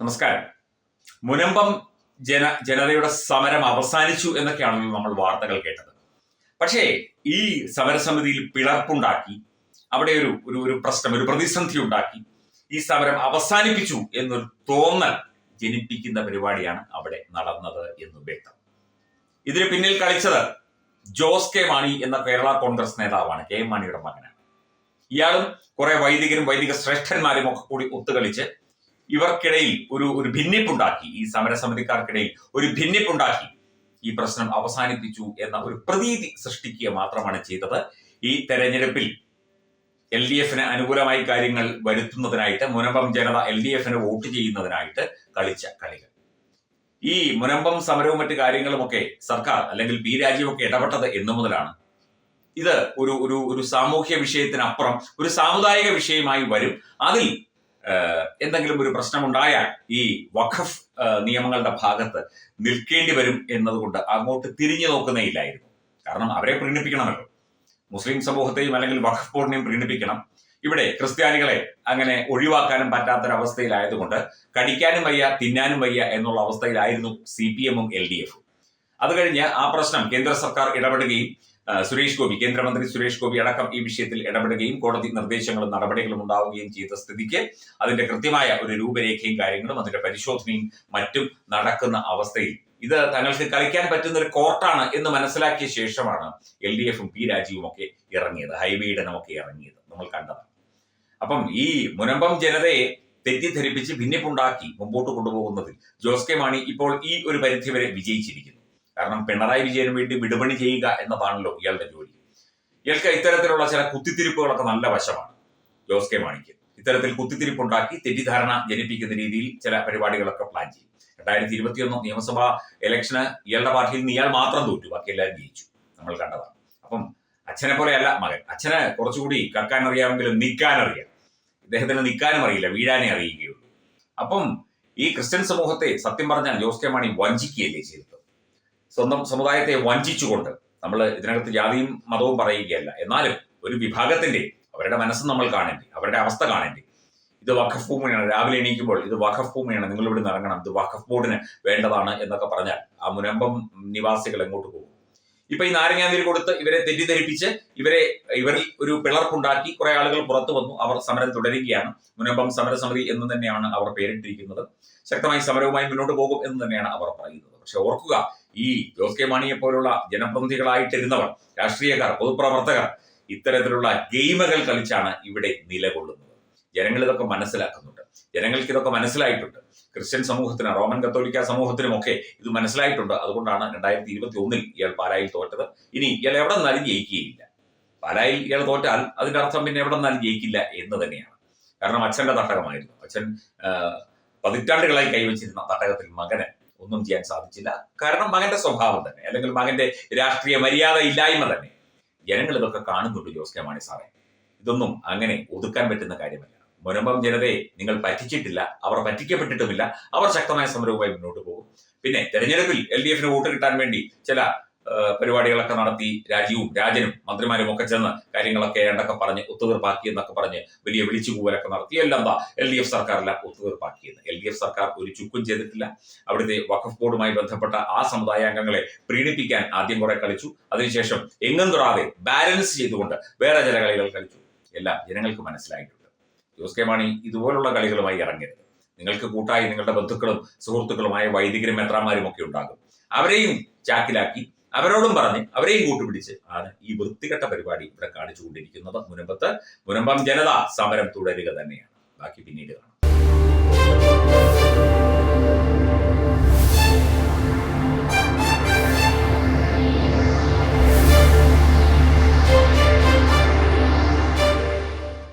നമസ്കാരം. മുനമ്പം ജന ജനതയുടെ സമരം അവസാനിച്ചു എന്നൊക്കെയാണല്ലോ നമ്മൾ വാർത്തകൾ കേട്ടത്. പക്ഷേ ഈ സമരസമിതിയിൽ പിളർപ്പുണ്ടാക്കി അവിടെ ഒരു ഒരു ഒരു പ്രശ്നം ഒരു പ്രതിസന്ധി ഉണ്ടാക്കി ഈ സമരം അവസാനിപ്പിച്ചു എന്നൊരു തോന്നൽ ജനിപ്പിക്കുന്ന പരിപാടിയാണ് അവിടെ നടന്നത് എന്ന് വ്യക്തം. ഇതിന് പിന്നിൽ കളിച്ചത് ജോസ് കെ മാണി എന്ന കേരള കോൺഗ്രസ് നേതാവാണ് കെ എം മാണിയുടെ മകനാണ്. ഇയാളും കുറെ വൈദികരും വൈദിക ശ്രേഷ്ഠന്മാരും ഒക്കെ കൂടി ഒത്തുകളിച്ച് ഇവർക്കിടയിൽ ഒരു ഒരു ഭിന്നിപ്പുണ്ടാക്കി ഈ സമരസമിതിക്കാർക്കിടയിൽ ഒരു ഭിന്നിപ്പുണ്ടാക്കി ഈ പ്രശ്നം അവസാനിപ്പിച്ചു എന്ന ഒരു പ്രതീതി സൃഷ്ടിക്കുക മാത്രമാണ് ചെയ്തത്. ഈ തെരഞ്ഞെടുപ്പിൽ എൽ ഡി എഫിന് അനുകൂലമായി കാര്യങ്ങൾ വരുത്തുന്നതിനായിട്ട് മുനമ്പം ജനത എൽ ഡി എഫിന് വോട്ട് ചെയ്യുന്നതിനായിട്ട് കളിച്ച കളികൾ. ഈ മുനമ്പം സമരവും മറ്റു കാര്യങ്ങളുമൊക്കെ സർക്കാർ അല്ലെങ്കിൽ പി രാജീവൊക്കെ ഇടപെട്ടത് എന്നു മുതലാണ്. ഇത് ഒരു ഒരു ഒരു സാമൂഹ്യ വിഷയത്തിനപ്പുറം ഒരു സാമുദായിക വിഷയമായി വരും. അതിൽ എന്തെങ്കിലും ഒരു പ്രശ്നമുണ്ടായാൽ ഈ വഖഫ് നിയമങ്ങളുടെ ഭാഗത്ത് നിൽക്കേണ്ടി വരും എന്നതുകൊണ്ട് അങ്ങോട്ട് തിരിഞ്ഞു നോക്കുന്നേ ഇല്ലായിരുന്നു കാരണം അവരെ പ്രീണിപ്പിക്കണമല്ലോ. മുസ്ലിം സമൂഹത്തെയും അല്ലെങ്കിൽ വഖഫ് ബോർഡിനെയും പ്രീണിപ്പിക്കണം. ഇവിടെ ക്രിസ്ത്യാനികളെ അങ്ങനെ ഒഴിവാക്കാനും പറ്റാത്തൊരവസ്ഥയിലായതുകൊണ്ട് കടിക്കാനും വയ്യ തിന്നാനും വയ്യ എന്നുള്ള അവസ്ഥയിലായിരുന്നു സി പി എമ്മും എൽ ഡി എഫും. അത് കഴിഞ്ഞ് ആ പ്രശ്നം കേന്ദ്ര സർക്കാർ ഇടപെടുകയും സുരേഷ് ഗോപി കേന്ദ്രമന്ത്രി സുരേഷ് ഗോപി അടക്കം ഈ വിഷയത്തിൽ ഇടപെടുകയും കോടതി നിർദ്ദേശങ്ങളും നടപടികളും ഉണ്ടാവുകയും ചെയ്ത സ്ഥിതിക്ക് അതിന്റെ കൃത്യമായ ഒരു രൂപരേഖയും കാര്യങ്ങളും അതിന്റെ പരിശോധനയും മറ്റും നടക്കുന്ന അവസ്ഥയിൽ. ഇത് തങ്ങൾക്ക് കളിക്കാൻ പറ്റുന്ന ഒരു കോർട്ടാണ് എന്ന് മനസ്സിലാക്കിയ ശേഷമാണ് എൽ ഡി എഫും പി രാജീവും ഒക്കെ ഇറങ്ങിയത് ഹൈബീഡനും ഒക്കെ ഇറങ്ങിയത്. നമ്മൾ കണ്ടത് അപ്പം ഈ മുനമ്പം ജനതയെ തെറ്റിദ്ധരിപ്പിച്ച് ഭിന്നിപ്പുണ്ടാക്കി മുമ്പോട്ട് കൊണ്ടുപോകുന്നതിൽ ജോസ് കെ മാണി ഇപ്പോൾ ഈ ഒരു പരിധിവരെ വിജയിച്ചിരിക്കുന്നു. കാരണം പിണറായി വിജയന് വേണ്ടി വിടുപണി ചെയ്യുക എന്നതാണല്ലോ ഇയാളുടെ ജോലി. ഇയാൾക്ക് ഇത്തരത്തിലുള്ള ചില കുത്തിത്തിരിപ്പുകളൊക്കെ നല്ല വശമാണ്. ജോസ് കെ മാണിക്ക്. ഇത്തരത്തിൽ കുത്തിത്തിരിപ്പുണ്ടാക്കി തെറ്റിദ്ധാരണ ജനിപ്പിക്കുന്ന രീതിയിൽ ചില പരിപാടികളൊക്കെ പ്ലാൻ ചെയ്യും. രണ്ടായിരത്തി ഇരുപത്തിയൊന്ന് നിയമസഭാ ഇലക്ഷന് ഇയാളുടെ പാർട്ടിയിൽ നിന്ന് ഇയാൾ മാത്രം തോറ്റു ബാക്കി എല്ലാവരും ജയിച്ചു. നമ്മൾ കണ്ടതാണ്. അപ്പം അച്ഛനെ പോലെയല്ല മകൻ. അച്ഛനെ കുറച്ചുകൂടി കക്കാൻ അറിയാമെങ്കിലും നിൽക്കാൻ അറിയാം. ഇദ്ദേഹത്തിന് നിൽക്കാനും അറിയില്ല വീഴാനേ അറിയുകയുള്ളൂ. അപ്പം ഈ ക്രിസ്ത്യൻ സമൂഹത്തെ സത്യം പറഞ്ഞാൽ ജോസ് കെ മാണി വഞ്ചിക്കുകയല്ലേ ചെയ്തത്? സ്വന്തം സമുദായത്തെ വഞ്ചിച്ചുകൊണ്ട് നമ്മൾ ഇതിനകത്ത് ജാതിയും മതവും പറയുകയല്ല. എന്നാലും ഒരു വിഭാഗത്തിന്റെ അവരുടെ മനസ്സ് നമ്മൾ കാണേണ്ടി അവരുടെ അവസ്ഥ കാണേണ്ടി. ഇത് വഖഫ് ഭൂമിയാണ്. രാവിലെ എണീക്കുമ്പോൾ ഇത് വഖഫ് ഭൂമിയാണ്. നിങ്ങൾ ഇവിടെ ഇറങ്ങണം. ഇത് വഖഫ് ബോർഡിന് വേണ്ടതാണ് എന്നൊക്കെ പറഞ്ഞാൽ ആ മുനമ്പം നിവാസികൾ എങ്ങോട്ട് പോകും? ഇപ്പൊ ഈ നാരങ്ങാനീര് കൊടുത്ത് ഇവരെ തെറ്റിദ്ധരിപ്പിച്ച് ഇവരെ ഇവരിൽ ഒരു പിളർപ്പുണ്ടാക്കി കുറെ ആളുകൾ പുറത്തു വന്നു. അവർ സമരം തുടരുകയാണ്. മുനമ്പം സമരസമിതി എന്ന് തന്നെയാണ് അവർ പേരിട്ടിരിക്കുന്നത്. ശക്തമായി സമരവുമായി മുന്നോട്ട് പോകും എന്ന് തന്നെയാണ് അവർ പറയുന്നത്. പക്ഷെ ഓർക്കുക ഈ ജോസ് കെ മാണിയെ പോലുള്ള ജനപ്രതിനിധികളായിട്ടിരുന്നവർ രാഷ്ട്രീയക്കാർ പൊതുപ്രവർത്തകർ ഇത്തരത്തിലുള്ള ഗെയിമുകൾ കളിച്ചാണ് ഇവിടെ നിലകൊള്ളുന്നത്. ജനങ്ങൾ ഇതൊക്കെ മനസ്സിലാക്കുന്നുണ്ട്. ജനങ്ങൾക്ക് ഇതൊക്കെ മനസ്സിലായിട്ടുണ്ട്. ക്രിസ്ത്യൻ സമൂഹത്തിന് റോമൻ കത്തോലിക്ക സമൂഹത്തിനും ഒക്കെ ഇത് മനസ്സിലായിട്ടുണ്ട്. അതുകൊണ്ടാണ് രണ്ടായിരത്തി ഇരുപത്തി ഒന്നിൽ ഇയാൾ പാലായിൽ തോറ്റത്. ഇനി ഇയാൾ എവിടെ നിന്നാലും ജയിക്കുകയില്ല. പാലായിൽ ഇയാൾ തോറ്റാൽ അതിന്റെ അർത്ഥം പിന്നെ എവിടെ നിന്നാലും ജയിക്കില്ല എന്ന് തന്നെയാണ്. കാരണം അച്ഛന്റെ തട്ടകമായിരുന്നു. അച്ഛൻ പതിറ്റാണ്ടുകളായി കൈവച്ചിരുന്ന തട്ടകത്തിൽ മകന് ഒന്നും ചെയ്യാൻ സാധിച്ചില്ല. കാരണം മകന്റെ സ്വഭാവം തന്നെ അല്ലെങ്കിൽ മകന്റെ രാഷ്ട്രീയ മര്യാദ ഇല്ലായ്മ തന്നെ. ജനങ്ങൾ ഇതൊക്കെ കാണുന്നുണ്ട് ജോസ് കെ മാണി സാറേ. ഇതൊന്നും അങ്ങനെ ഒതുക്കാൻ പറ്റുന്ന കാര്യമല്ല. മുനമ്പം ജനതയെ നിങ്ങൾ പറ്റിച്ചിട്ടില്ല അവർ പറ്റിക്കപ്പെട്ടിട്ടുമില്ല. അവർ ശക്തമായ സമരവുമായി മുന്നോട്ട് പോകും. പിന്നെ തെരഞ്ഞെടുപ്പിൽ എൽ ഡി എഫിന് വോട്ട് കിട്ടാൻ വേണ്ടി ചില പരിപാടികളൊക്കെ നടത്തി രാജീവും രാജനും മന്ത്രിമാരും ഒക്കെ ചെന്ന് കാര്യങ്ങളൊക്കെ ഏണ്ടൊക്കെ പറഞ്ഞ് ഒത്തുതീർപ്പാക്കി എന്നൊക്കെ പറഞ്ഞ് വലിയ വിളിച്ചു വിളിച്ചുകൂവലൊക്കെ നടത്തി. എല്ലാം എന്താ എൽ ഡി എഫ് സർക്കാരെല്ലാം ഒത്തുതീർപ്പാക്കിയെന്ന്. എൽ ഡി എഫ് സർക്കാർ ഒരു ചുക്കും ചെയ്തിട്ടില്ല. അവിടുത്തെ വഖഫ് ബോർഡുമായി ബന്ധപ്പെട്ട ആ സമുദായ അംഗങ്ങളെ പ്രീണിപ്പിക്കാൻ ആദ്യം കുറെ കളിച്ചു. അതിനുശേഷം എങ്ങും തൊടാതെ ബാലൻസ് ചെയ്തുകൊണ്ട് വേറെ ചില കളികൾ കളിച്ചു. എല്ലാം ജനങ്ങൾക്ക് മനസ്സിലായിട്ടുണ്ട്. ജോസ് കെ മാണി ഇതുപോലുള്ള കളികളുമായി ഇറങ്ങരുത്. നിങ്ങൾക്ക് കൂട്ടായി നിങ്ങളുടെ ബന്ധുക്കളും സുഹൃത്തുക്കളുമായ വൈദികരും മെത്രാന്മാരും ഒക്കെ ഉണ്ടാകും. അവരെയും ചാക്കിലാക്കി അവരോടും പറഞ്ഞ് അവരെയും കൂട്ടുപിടിച്ച് ആണ് ഈ വൃത്തികെട്ട പരിപാടി ഇവിടെ കാണിച്ചുകൊണ്ടിരിക്കുന്നത്. മുനമ്പത്ത് മുനമ്പം ജനത സമരം തുടരുക തന്നെയാണ്. ബാക്കി പിന്നീട് കാണാം.